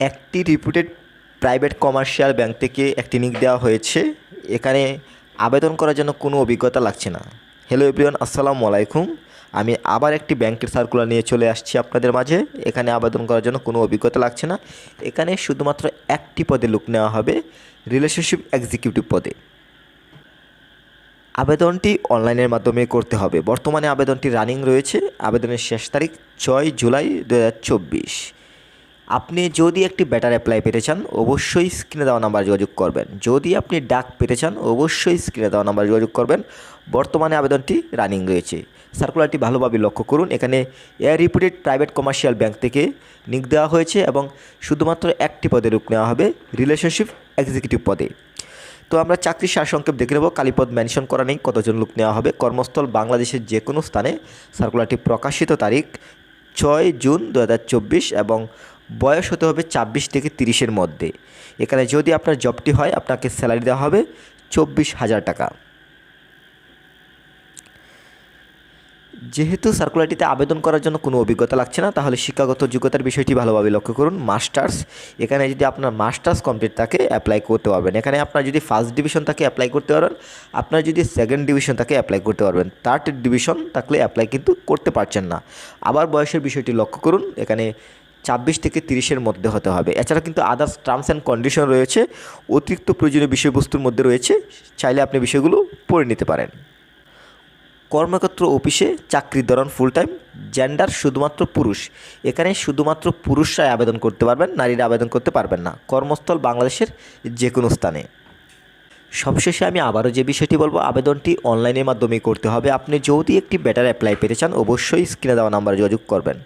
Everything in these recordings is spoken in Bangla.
একটি রিপুটেড প্রাইভেট কমার্শিয়াল ব্যাংক থেকে একটি নিক দেওয়া হয়েছে। এখানে আবেদন করার জন্য কোনো অভিজ্ঞতা লাগছে না। হ্যালো এভরিওয়ান আসসালামু আলাইকুম। আমি আবার একটি ব্যাংকের সার্কুলার নিয়ে চলে আসছি আপনাদের মাঝে। এখানে আবেদন করার জন্য কোনো অভিজ্ঞতা লাগছে না। এখানে শুধুমাত্র একটি পদে লোক নেওয়া হবে রিলেশনশিপ এক্সিকিউটিভ পদে। আবেদনটি অনলাইনের মাধ্যমে করতে হবে। বর্তমানে আবেদনটি রানিং রয়েছে। আবেদনের শেষ তারিখ ছয় জুলাই দু হাজার চব্বিশ। আপনি যদি একটি ব্যাটার অ্যাপ্লাই পেতে চান, অবশ্যই স্ক্রিনে দেওয়া নাম্বার যোগাযোগ করবেন। যদি আপনি ডাক পেতে চান, অবশ্যই স্ক্রিনে দেওয়া নাম্বার যোগাযোগ করবেন। বর্তমানে আবেদনটি রানিং রয়েছে। সার্কুলারটি ভালোভাবে লক্ষ্য করুন। এখানে এয়ার রিপুটেড প্রাইভেট কমার্শিয়াল ব্যাংক থেকে নিক দেওয়া হয়েছে এবং শুধুমাত্র একটি পদে রূপ নেওয়া হবে রিলেশনশিপ এক্সিকিউটিভ পদে। তো আমরা চাকরির সারসংক্ষেপ দেখে নেব। কালীপদ মেনশন করা নেই, কতজন লোক নেওয়া হবে। কর্মস্থল বাংলাদেশের যে কোনো স্থানে সার্কুলারটি প্রকাশিত তারিখ ছয় জুন দু হাজার চব্বিশ এবং বয়স হতে হবে ছাব্বিশ থেকে তিরিশের মধ্যে। এখানে যদি আপনার জবটি হয়, আপনাকে স্যালারি দেওয়া হবে চব্বিশ হাজার টাকা। যেহেতু সার্কুলারটিতে আবেদন করার জন্য কোনো অভিজ্ঞতা লাগছে না, তাহলে শিক্ষাগত যোগ্যতার বিষয়টি ভালোভাবে লক্ষ্য করুন মাস্টার্স এখানে যদি আপনার মাস্টার্স কমপ্লিট থাকে অ্যাপ্লাই করতে পারবেন। এখানে আপনার যদি ফার্স্ট ডিভিশন থাকে অ্যাপ্লাই করতে পারবেন। আপনার যদি সেকেন্ড ডিভিশন থাকে অ্যাপ্লাই করতে পারবেন। থার্ড ডিভিশন থাকলে অ্যাপ্লাই কিন্তু করতে পারছেন না। আবার বয়সের বিষয়টি লক্ষ্য করুন। এখানে ছাব্বিশ থেকে তিরিশের মধ্যে হতে হবে। এছাড়া কিন্তু আদার্স টার্মস অ্যান্ড কন্ডিশন রয়েছে। অতিরিক্ত প্রয়োজনীয় বিষয়বস্তুর মধ্যে রয়েছে। চাইলে আপনি বিষয়গুলো পড়ে নিতে পারেন। কর্মক্ষেত্র অফিসে চাকরির ধরন ফুল টাইম জেন্ডার শুধুমাত্র পুরুষ। এখানে শুধুমাত্র পুরুষরাই আবেদন করতে পারবেন, নারীরা আবেদন করতে পারবেন না। কর্মস্থল বাংলাদেশের যে কোনো স্থানে। সবশেষে আমি আবারও যে বিষয়টি বলব, আবেদনটি অনলাইনের মাধ্যমেই করতে হবে। আপনি যদি একটি বেটার অ্যাপ্লাই পেতে চান, অবশ্যই স্ক্রিনে দেওয়া নাম্বারে যোগাযোগ করবেন।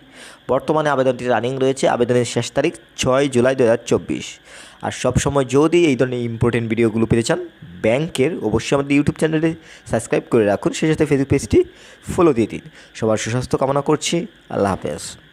বর্তমানে আবেদনটি রানিং রয়েছে, আবেদনের শেষ তারিখ ছয় জুলাই দু হাজার চব্বিশ। আর সবসময় যদি এই ধরনের ইম্পর্টেন্ট ভিডিওগুলো পেতে চান, ব্যাংকের অবশ্যই আমাদের ইউটিউব চ্যানেলে সাবস্ক্রাইব করে রাখুন। সেই সাথে ফেসবুক পেজটি ফলো দিয়ে দিন। সবার সুস্বাস্থ্য কামনা করছি। আল্লাহ হাফেজ।